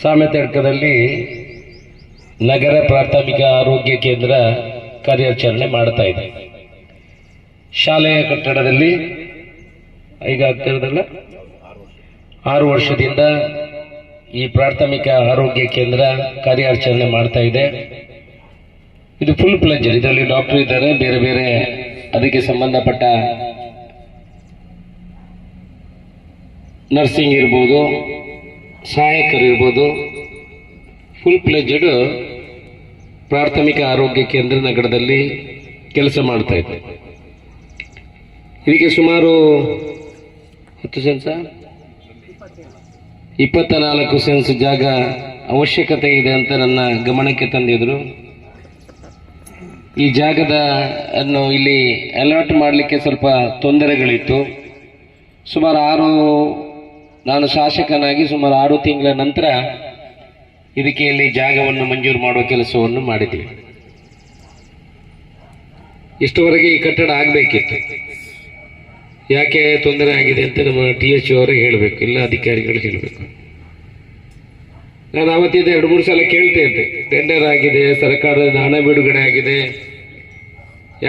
ಸಾಮೆತಡ್ಕದಲ್ಲಿ ನಗರ ಪ್ರಾಥಮಿಕ ಆರೋಗ್ಯ ಕೇಂದ್ರ ಕಾರ್ಯಾಚರಣೆ ಮಾಡ್ತಾ ಇದೆ. ಶಾಲೆಯ ಕಟ್ಟಡದಲ್ಲಿ, ಈಗ ಆಗ್ತಿರೋದಲ್ಲ? ಆರು ವರ್ಷದಿಂದ ಈ ಪ್ರಾಥಮಿಕ ಆರೋಗ್ಯ ಕೇಂದ್ರ ಕಾರ್ಯಾಚರಣೆ ಮಾಡ್ತಾ ಇದೆ. ಇದು ಫುಲ್ ಪ್ಲೆಜರ್ ಇದರಲ್ಲಿ ಡಾಕ್ಟರ್ ಇದ್ದಾರೆ, ಬೇರೆ ಬೇರೆ ಅದಕ್ಕೆ ಸಂಬಂಧಪಟ್ಟ ನರ್ಸಿಂಗ್ ಇರ್ಬೋದು ಸಹಾಯಕರು ಇರ್ಬೋದು ಫುಲ್ ಪ್ಲೆಜಡ್ ಪ್ರಾಥಮಿಕ ಆರೋಗ್ಯ ಕೇಂದ್ರ ನಗರದಲ್ಲಿ ಕೆಲಸ ಮಾಡ್ತಾ ಇದೆ ಇದಕ್ಕೆ ಸುಮಾರು ಹತ್ತು ಸೆನ್ಸ ಇಪ್ಪತ್ತ ನಾಲ್ಕು ಸೆನ್ಸ್ ಜಾಗ ಅವಶ್ಯಕತೆ ಇದೆ ಅಂತ ನನ್ನ ಗಮನಕ್ಕೆ ತಂದಿದ್ರು. ಈ ಜಾಗದ ಅನ್ನು ಇಲ್ಲಿ ಅಲರ್ಟ್ ಮಾಡಲಿಕ್ಕೆ ಸ್ವಲ್ಪ ತೊಂದರೆಗಳಿತ್ತು. ಸುಮಾರು ಆರು ನಾನು ಶಾಸಕನಾಗಿ ಸುಮಾರು ಆರು ತಿಂಗಳ ನಂತರ ಇದಕ್ಕೆ ಇಲ್ಲಿ ಜಾಗವನ್ನು ಮಂಜೂರು ಮಾಡುವ ಕೆಲಸವನ್ನು ಮಾಡಿದ್ವಿ ಇಷ್ಟವರೆಗೆ ಈ ಕಟ್ಟಡ ಆಗಬೇಕಿತ್ತು. ಯಾಕೆ ತೊಂದರೆ ಆಗಿದೆ ಅಂತ ನಮ್ಮ ಟಿ ಎಚ್ ಅವರೇ ಹೇಳಬೇಕು ಇಲ್ಲ ಅಧಿಕಾರಿಗಳು ಹೇಳಬೇಕು. ನಾನು ಅವತ್ತಿದ್ದ ಎರಡು, ಮೂರು ಸಲ ಕೇಳ್ತಾ ಇದ್ದೆ ಟೆಂಡರ್ ಆಗಿದೆ ಸರ್ಕಾರದ ಹಣ ಬಿಡುಗಡೆ ಆಗಿದೆ.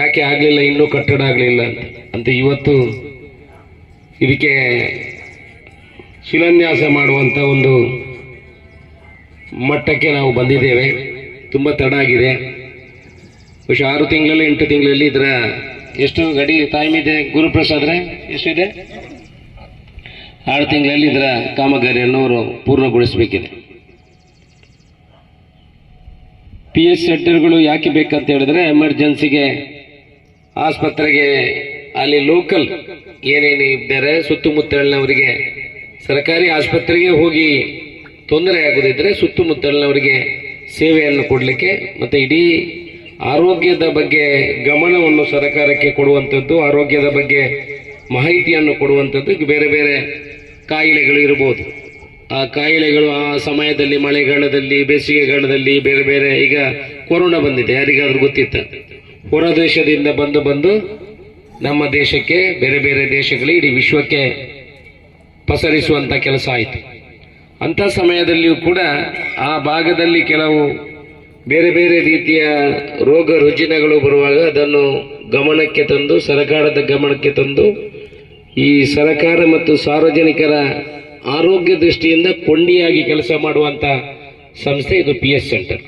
ಯಾಕೆ ಆಗಲಿಲ್ಲ, ಇನ್ನೂ ಕಟ್ಟಡ ಆಗಲಿಲ್ಲ ಅಂತ. ಅಂತ ಇವತ್ತು ಇದಕ್ಕೆ ಶಿಲಾನ್ಯಾಸ ಮಾಡುವಂತ ಒಂದು ಮಟ್ಟಕ್ಕೆ ನಾವು ಬಂದಿದ್ದೇವೆ. ತುಂಬ ತಡ ಆಗಿದೆ. ಬಹುಶಃ ಆರು ತಿಂಗಳಲ್ಲಿ, ಎಂಟು ತಿಂಗಳಲ್ಲಿ ಇದರ ಎಷ್ಟು ಗಡಿ ಟೈಮ್ ಇದೆ? ಗುರುಪ್ರಸಾದ್ರೆ ಎಷ್ಟಿದೆ? ಆರು ತಿಂಗಳಲ್ಲಿ ಇದರ ಕಾಮಗಾರಿಯನ್ನು ಅವರು ಪೂರ್ಣಗೊಳಿಸಬೇಕಿದೆ. ಪಿ ಎಚ್ ಸೆಂಟರ್ಗಳು ಯಾಕೆ ಬೇಕಂತ ಹೇಳಿದ್ರೆ ಎಮರ್ಜೆನ್ಸಿಗೆ ಆಸ್ಪತ್ರೆಗೆ ಅಲ್ಲಿ ಲೋಕಲ್ ಏನೇನು ಇದ್ದಾರೆ ಸುತ್ತಮುತ್ತಲಿನವರಿಗೆ ಸರ್ಕಾರಿ ಆಸ್ಪತ್ರೆಗೆ ಹೋಗಿ ತೊಂದರೆ ಆಗೋದಿದ್ರೆ ಸುತ್ತಮುತ್ತಲಿನವರಿಗೆ ಸೇವೆಯನ್ನು ಕೊಡಲಿಕ್ಕೆ ಮತ್ತು ಇಡೀ ಆರೋಗ್ಯದ ಬಗ್ಗೆ ಗಮನವನ್ನು ಸರ್ಕಾರಕ್ಕೆ ಕೊಡುವಂಥದ್ದು, ಆರೋಗ್ಯದ ಬಗ್ಗೆ ಮಾಹಿತಿಯನ್ನು ಕೊಡುವಂಥದ್ದು. ಬೇರೆ ಬೇರೆ ಕಾಯಿಲೆಗಳು ಇರ್ಬೋದು. ಆ ಕಾಯಿಲೆಗಳು ಆ ಸಮಯದಲ್ಲಿ, ಮಳೆಗಾಲದಲ್ಲಿ, ಬೇಸಿಗೆಗಾಲದಲ್ಲಿ ಬೇರೆ ಬೇರೆ ಈಗ ಕೊರೋನಾ ಬಂದಿದೆ. ಯಾರಿಗಾದ್ರೂ ಗೊತ್ತಿತ್ತು? ಹೊರ ದೇಶದಿಂದ ಬಂದು ಬಂದು ನಮ್ಮ ದೇಶಕ್ಕೆ ಬೇರೆ ಬೇರೆ ದೇಶಗಳಿಗೆ, ಇಡೀ ವಿಶ್ವಕ್ಕೆ ಪಸರಿಸುವಂತ ಕೆಲಸ ಆಯಿತು. ಅಂತ ಸಮಯದಲ್ಲಿಯೂ ಕೂಡ ಆ ಭಾಗದಲ್ಲಿ ಕೆಲವು ಬೇರೆ ಬೇರೆ ರೀತಿಯ ರೋಗ ರುಜಿನಗಳು ಬರುವಾಗ ಅದನ್ನು ಗಮನಕ್ಕೆ ತಂದು, ಸರಕಾರದ ಗಮನಕ್ಕೆ ತಂದು, ಈ ಸರಕಾರ ಮತ್ತು ಸಾರ್ವಜನಿಕರ ಆರೋಗ್ಯ ದೃಷ್ಟಿಯಿಂದ ಕೊಂಡಿಯಾಗಿ ಕೆಲಸ ಮಾಡುವಂತ ಸಂಸ್ಥೆ ಇದು ಪಿ ಎಸ್ ಸೆಂಟರ್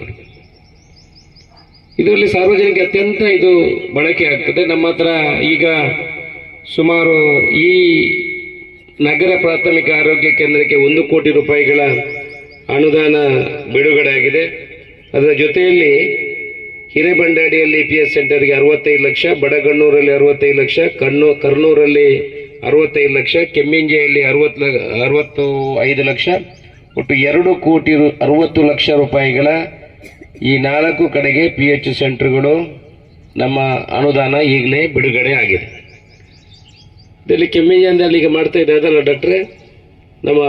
ಇದರಲ್ಲಿ ಸಾರ್ವಜನಿಕ ಅತ್ಯಂತ ಇದು ಬಳಕೆ ಆಗ್ತದೆ. ನಮ್ಮ ಹತ್ರ ಈಗ ಸುಮಾರು ಈ ನಗರ ಪ್ರಾಥಮಿಕ ಆರೋಗ್ಯ ಕೇಂದ್ರಕ್ಕೆ ಒಂದು ಕೋಟಿ ರೂಪಾಯಿಗಳ ಅನುದಾನ ಬಿಡುಗಡೆ ಆಗಿದೆ ಅದರ ಜೊತೆಯಲ್ಲಿ ಹಿರೇಬಂಡಾಡಿಯಲ್ಲಿ ಪಿ ಎಸ್ ಸೆಂಟರ್ಗೆ ಅರವತ್ತೈದು ಲಕ್ಷ, ಬಡಗಣ್ಣೂರಲ್ಲಿ ಅರವತ್ತೈದು ಲಕ್ಷ, ಕಣ್ಣು ಕರ್ನೂರಲ್ಲಿ ಅರವತ್ತೈದು ಲಕ್ಷ, ಕೆಮ್ಮಿಂಜೆಯಲ್ಲಿ ಅರವತ್ತು ಅರವತ್ತು ಐದು ಲಕ್ಷ. ಒಟ್ಟು ಎರಡು ಕೋಟಿ ಅರವತ್ತು ಲಕ್ಷ ರೂಪಾಯಿಗಳ ಈ ನಾಲ್ಕು ಕಡೆಗೆ ಪಿ ಎಚ್ ಸೆಂಟರ್ಗಳು ನಮ್ಮ ಅನುದಾನ ಈಗಲೇ ಬಿಡುಗಡೆ ಆಗಿದೆ ಇಲ್ಲಿ ಅಲ್ಲಿ ಈಗ ಮಾಡ್ತಾ ಇದೆ ಅದಲ್ಲ ಡಾಕ್ಟ್ರೆ ನಮ್ಮ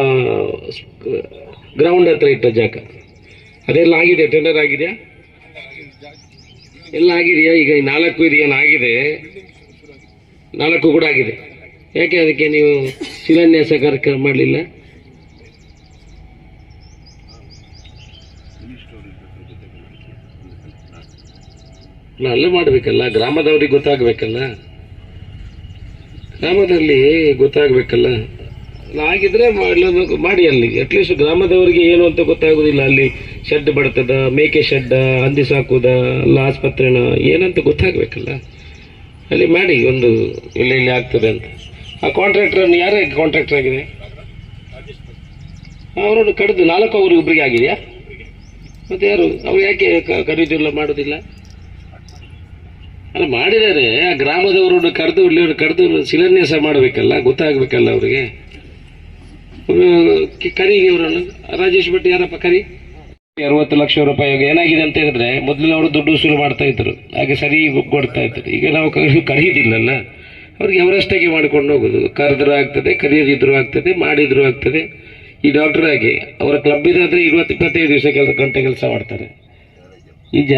ಗ್ರೌಂಡ್ ಹತ್ರ ಇಟ್ಟ ಜಾಗ. ಅದೆಲ್ಲ ಆಗಿದೆ ಟೆಂಡರ್ ಆಗಿದೆಯಾ ಎಲ್ಲ ಆಗಿದೆಯಾ? ಈಗ ನಾಲ್ಕು ಇದು ಏನಾಗಿದೆ ನಾಲ್ಕು ಕೂಡ ಆಗಿದೆ. ಯಾಕೆ ಅದಕ್ಕೆ ನೀವು ಶಿಲಾನ್ಯಾಸ ಕಾರ್ಯಕ್ರಮ ಮಾಡಲಿಲ್ಲ? ಅಲ್ಲೇ ಮಾಡಬೇಕಲ್ಲ, ಗ್ರಾಮದವ್ರಿಗೆ ಗೊತ್ತಾಗಬೇಕಲ್ಲ. ಗ್ರಾಮದಲ್ಲಿ ಗೊತ್ತಾಗಬೇಕಲ್ಲ? ಆಗಿದ್ರೆ ಮಾಡ್ಲೇಬೇಕು ಮಾಡಿ ಅಲ್ಲಿ. ಅಟ್ಲೀಸ್ಟ್ ಗ್ರಾಮದವರಿಗೆ ಏನು ಅಂತ ಗೊತ್ತಾಗೋದಿಲ್ಲ. ಅಲ್ಲಿ ಶೆಡ್ ಬಡ್ತದ, ಮೇಕೆ ಶೆಡ್ ಹಂದಿ ಸಾಕುದ ಅಲ್ಲ ಆಸ್ಪತ್ರೆನ ಏನಂತ ಗೊತ್ತಾಗಬೇಕಲ್ಲ? ಅಲ್ಲಿ ಮಾಡಿ, ಒಂದು ಇಲ್ಲಿ ಇಲ್ಲಿ ಆಗ್ತದೆ ಅಂತ. ಆ ಕಾಂಟ್ರಾಕ್ಟರ್ ಯಾರೇ ಕಾಂಟ್ರಾಕ್ಟರ್ ಆಗಿದೆ? ಅವರನ್ನು ಕಡಿದು ನಾಲ್ಕು ಅವರು ಒಬ್ಬರಿಗೆ ಆಗಿದೆಯಾ? ಮತ್ತೆ ಯಾರು? ಅವ್ರು ಯಾಕೆ ಕ- ಖರೀದಿಲ್ಲ ಮಾಡೋದಿಲ್ಲ? ಮಾಡಿದ್ದಾರೆ. ಆ ಗ್ರಾಮದವರನ್ನು ಕರೆದು ಇಲ್ಲಿ ಕರೆದು ಶಿಲಾನ್ಯಾಸ ಮಾಡಬೇಕಲ್ಲ, ಗೊತ್ತಾಗಬೇಕಲ್ಲ ಅವರಿಗೆ? ಕರಿ ಇವರನ್ನು. ರಾಜೇಶ್ ಭಟ್ ಯಾರಪ್ಪ ಕರಿ? ಅರವತ್ತು ಲಕ್ಷ ರೂಪಾಯಿ ಏನಾಗಿದೆ ಅಂತ ಹೇಳಿದ್ರೆ, ಮೊದಲು ಅವರು ದುಡ್ಡು ಶುರು ಮಾಡ್ತಾ ಇದ್ರು. ಹಾಗೆ ಸರಿ ಕೊಡ್ತಾ ಇದ್ರು. ಈಗ ನಾವು ಕರೀದಿಲ್ಲಲ್ಲ ಅವ್ರಿಗೆ ಅವರಷ್ಟಾಗಿ ಮಾಡ್ಕೊಂಡು ಹೋಗೋದು. ಕರೆದ್ರು ಆಗ್ತದೆ, ಕರೆಯದಿದ್ರು ಆಗ್ತದೆ, ಮಾಡಿದ್ರು ಆಗ್ತದೆ. ಈ ಡಾಕ್ಟರ್ ಆಗಿ ಅವರ ಕ್ಲಬ್ ಇದಾದ್ರೆ ಇವತ್ತು ಇಪ್ಪತ್ತೈದು ದಿವಸ ಕೆಲಸ, ಗಂಟೆ ಕೆಲಸ ಮಾಡ್ತಾರೆ. ಈಗ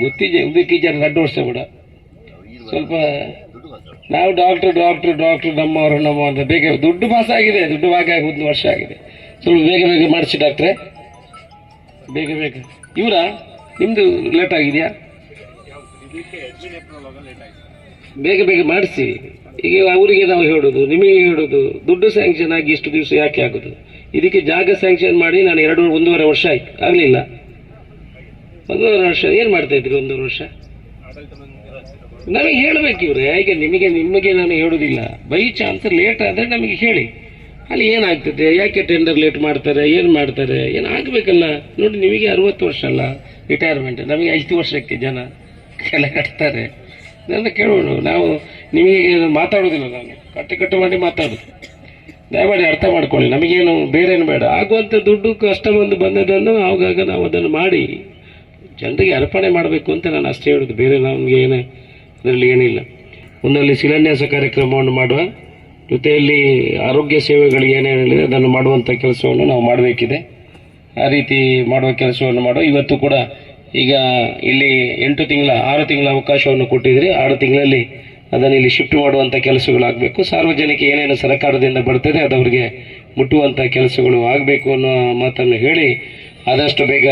ಗೊತ್ತಿಜ ಈಜ ಗಡ್ಡ ವರ್ಷ ಕೂಡ. ಸ್ವಲ್ಪ ನಾವು ಡಾಕ್ಟರ್ ಡಾಕ್ಟರ್ ಡಾಕ್ಟರ್ ನಮ್ಮವರು ನಮ್ಮ ಅಂತ ಬೇಗ ದುಡ್ಡು ಪಾಸ್ ಆಗಿದೆ. ದುಡ್ಡು ಭಾಗ ಒಂದು ವರ್ಷ ಆಗಿದೆ. ಸ್ವಲ್ಪ ಬೇಗ ಬೇಗ ಮಾಡಿಸಿ ಡಾಕ್ಟ್ರೆ ಬೇಗ ಬೇಗ. ಇವರ? ನಿಮ್ದು ಲೇಟ್ ಆಗಿದೆಯಾ? ಬೇಗ ಬೇಗ ಮಾಡಿಸಿ. ಈಗ ಅವರಿಗೆ ನಾವು ಹೇಳೋದು ನಿಮಗೆ ಹೇಳೋದು ದುಡ್ಡು ಸ್ಯಾಂಕ್ಷನ್ ಆಗಿ ಇಷ್ಟು ದಿವಸ ಯಾಕೆ ಆಗೋದು? ಇದಕ್ಕೆ ಜಾಗ ಸ್ಯಾಂಕ್ಷನ್ ಮಾಡಿ ನಾನು ಎರಡು ಒಂದೂವರೆ ವರ್ಷ ಆಯ್ತು. ಆಗಲಿಲ್ಲ. ಒಂದೂವರೆ ವರ್ಷ. ಏನು ಮಾಡ್ತಾ ಇದ್ರಿ ಒಂದೂವರೆ ವರ್ಷ? ನಮಗೆ ಹೇಳಬೇಕು ಇವ್ರೆ, ಈಗ ನಿಮಗೆ ನಿಮಗೆ ನಾನು ಹೇಳುವುದಿಲ್ಲ ಬೈ ಚಾನ್ಸ್ ಲೇಟ್ ಆದರೆ ನಮಗೆ ಹೇಳಿ. ಅಲ್ಲಿ ಏನಾಗ್ತದೆ? ಯಾಕೆ ಟೆಂಡರ್ ಲೇಟ್ ಮಾಡ್ತಾರೆ? ಏನು ಮಾಡ್ತಾರೆ? ಏನು ಆಗಬೇಕಲ್ಲ? ನೋಡಿ, ನಿಮಗೆ ಅರವತ್ತು ವರ್ಷ ಅಲ್ಲ ರಿಟೈರ್ಮೆಂಟ್ ನಮಗೆ ಐದು ವರ್ಷಕ್ಕೆ ಜನ ಕೆಲ ಕಟ್ತಾರೆ. ನನ್ನ ಕೇಳೋಣ, ನಾವು ನಿಮಗೆ ಮಾತಾಡೋದಿಲ್ಲ ನಾನು. ಕಟ್ಟು ಕಟ್ಟು ಮಾಡಿ ಮಾತಾಡೋದು ದಯಮಾಡಿ ಅರ್ಥ ಮಾಡ್ಕೊಳ್ಳಿ. ನಮಗೇನು ಬೇರೇನು ಬೇಡ. ಆಗುವಂಥ ದುಡ್ಡು, ಕಷ್ಟ ಬಂದು ಬಂದದನ್ನು ಆವಾಗ ನಾವು ಅದನ್ನು ಮಾಡಿ. ಜನರಿಗೆ ಅರ್ಪಣೆ ಮಾಡಬೇಕು ಅಂತ ನಾನು ಅಷ್ಟೇ ಹೇಳೋದು. ಬೇರೆ ನಮಗೆ ಏನು ಅದರಲ್ಲಿ ಏನಿಲ್ಲ. ಒಂದಲ್ಲಿ ಶಿಲಾನ್ಯಾಸ ಕಾರ್ಯಕ್ರಮವನ್ನು ಮಾಡುವ ಜೊತೆಯಲ್ಲಿ ಆರೋಗ್ಯ ಸೇವೆಗಳು ಏನೇನಿದೆ ಅದನ್ನು ಮಾಡುವಂಥ ಕೆಲಸವನ್ನು ನಾವು ಮಾಡಬೇಕಿದೆ. ಆ ರೀತಿ ಮಾಡುವ ಕೆಲಸವನ್ನು ಮಾಡುವ. ಇವತ್ತು ಕೂಡ ಈಗ ಇಲ್ಲಿ ಎಂಟು ತಿಂಗಳ, ಆರು ತಿಂಗಳ ಅವಕಾಶವನ್ನು ಕೊಟ್ಟಿದ್ರಿ ಆರು ತಿಂಗಳಲ್ಲಿ ಅದನ್ನು ಇಲ್ಲಿ ಶಿಫ್ಟ್ ಮಾಡುವಂಥ ಕೆಲಸಗಳಾಗಬೇಕು. ಸಾರ್ವಜನಿಕ ಏನೇನು ಸರ್ಕಾರದಿಂದ ಬರ್ತದೆ, ಅದು ಅವರಿಗೆ ಮುಟ್ಟುವಂಥ ಕೆಲಸಗಳು ಆಗಬೇಕು ಅನ್ನೋ ಮಾತನ್ನು ಹೇಳಿ ಆದಷ್ಟು ಬೇಗ